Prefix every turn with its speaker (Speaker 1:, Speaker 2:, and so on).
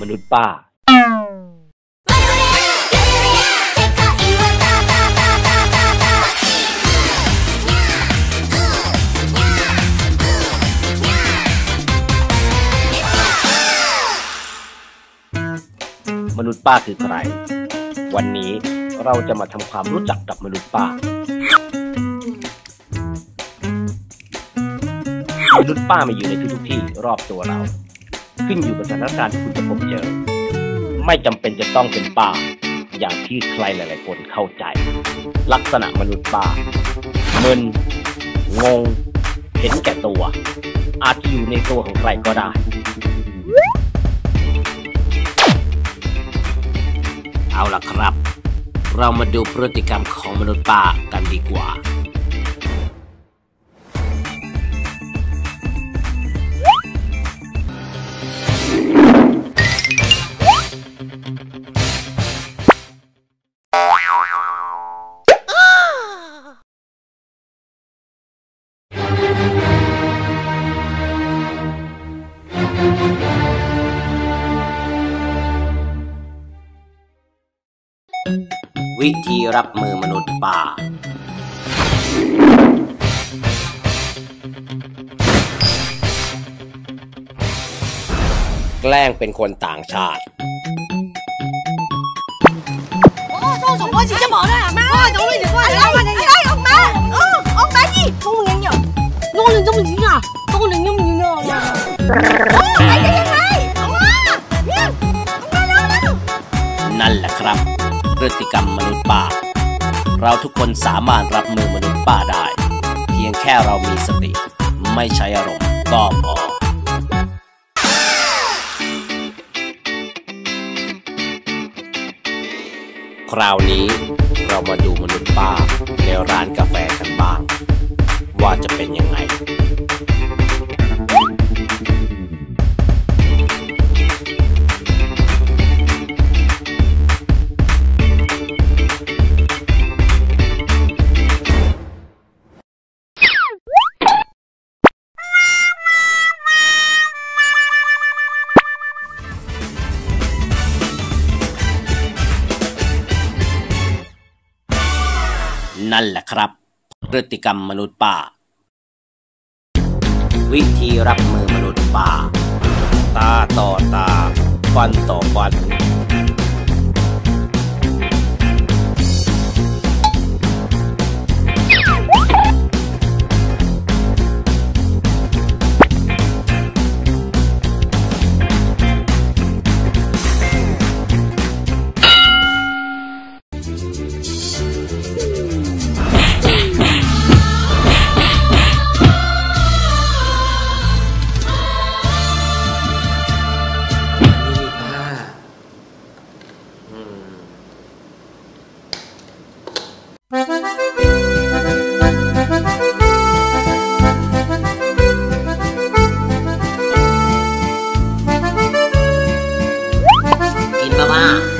Speaker 1: มนุษย์ป้ามนุษย์ป้าคือใคร วันนี้เราจะมาทำความรู้จักกับมนุษย์ป้า มนุษย์ป้ามาอยู่ในทุกๆที่รอบตัวเรา ขึ้นอยู่กับสถานการณ์ที่คุณจะพบเจอ ไม่จำเป็นจะต้องเป็นป้า อย่างที่ใครหลาย ๆ คนเข้าใจ ลักษณะมนุษย์ป้ามึนงง เห็นแก่ตัว อาจจะอยู่ในตัวของใครก็ได้เอาล่ะครับ เรามาดูพฤติกรรมของมนุษย์ป้ากันดีกว่า วิธีรับมือมนุษย์ป่า แกล้งเป็นคนต่างชาติ
Speaker 2: โอ้สองคนสีจะหมอด้วยอะแม่โอ้เดี๋ยวว่าอะไรอะไรออกมาออกมาสิพวกงเนี่ยโน่นนึงจะมึงยอะโน่นนึงจะมึงยิงอะโอ้ยไปยังออกมาเนี่ยออกมาแล้ว
Speaker 1: นั่นแหละครับ พฤติกรรมมนุษย์ป้าเราทุกคนสามารถรับมือมนุษย์ป้าได้ เพียงแค่เรามีสติ ไม่ใช้อารมณ์ก็พอคราวนี้เรามาดูมนุษย์ป้าในร้านกาแฟกันบ้าง ว่าจะเป็นยังไง นั่นแหละครับ พฤติกรรมมนุษย์ป่า วิธีรับมือมนุษย์ป่า ตาต่อตา ฟันต่อฟัน 哇